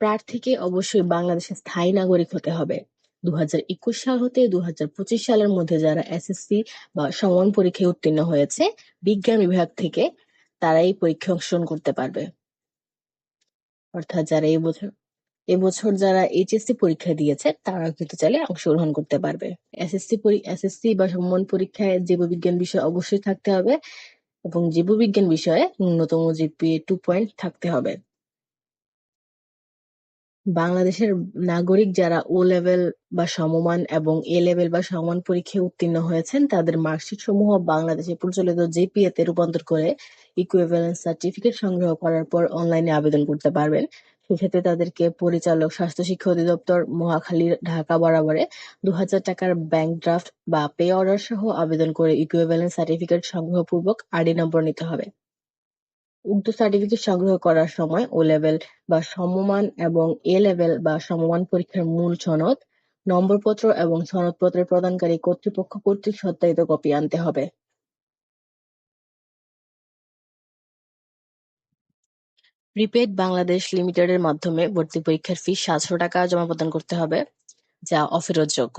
প্রার্থীকে অবশ্যই বাংলাদেশের স্থায়ী নাগরিক হতে হবে। দু একুশ সাল হতে দু পঁচিশ সালের মধ্যে যারা এসএসসি বা সমান পরীক্ষায় উত্তীর্ণ হয়েছে, বিজ্ঞান বিভাগ থেকে তারা এই পরীক্ষায় অংশগ্রহণ করতে পারবে। অর্থাৎ যারা এই বছর এবছর যারা এইচএসসি পরীক্ষা দিয়েছে তারা কিন্তু চাইলে অংশগ্রহণ করতে পারবে। এসএসসি এসএসসি বা সমমান পরীক্ষায় জীববিজ্ঞান বিষয় অবশ্যই থাকতে হবে এবং জীববিজ্ঞান বিষয়ে ন্যূনতম জিপিএ টু পয়েন্ট থাকতে হবে। বাংলাদেশের নাগরিক যারা ও লেভেল বা সমমান এবং এ লেভেল বা সমান পরীক্ষায় উত্তীর্ণ হয়েছেন, তাদের মার্কশিট সমূহ বাংলাদেশে প্রচলিত জিপিএ তে রূপান্তর করে ইকুইভ্যালেন্স সার্টিফিকেট সংগ্রহ করার পর অনলাইনে আবেদন করতে পারবেন। সেক্ষেত্রে তাদেরকে পরিচালক, স্বাস্থ্য শিক্ষা অধিদপ্তর, মহাখালী, ঢাকা বরাবরে দু হাজার টাকার ব্যাংক ড্রাফট বা পে অর্ডার সহ আবেদন করে ইকুইভ্যালেন্স সার্টিফিকেট সংগ্রহপূর্বক আরডি নম্বর নিতে হবে। উক্ত সার্টিফিকেট সংগ্রহ করার সময় ও লেভেল বা সমমান এবং এ লেভেল বা সমমান পরীক্ষার মূল সনদ, নম্বরপত্র এবং সনদপত্রের প্রদানকারী কর্তৃপক্ষ কর্তৃক সত্যায়িত কপি আনতে হবে। প্রিপেইড বাংলাদেশ লিমিটেডের মাধ্যমে ভর্তি পরীক্ষার ফি সাতশো টাকা জমা প্রদান করতে হবে, যা অফেরতযোগ্য।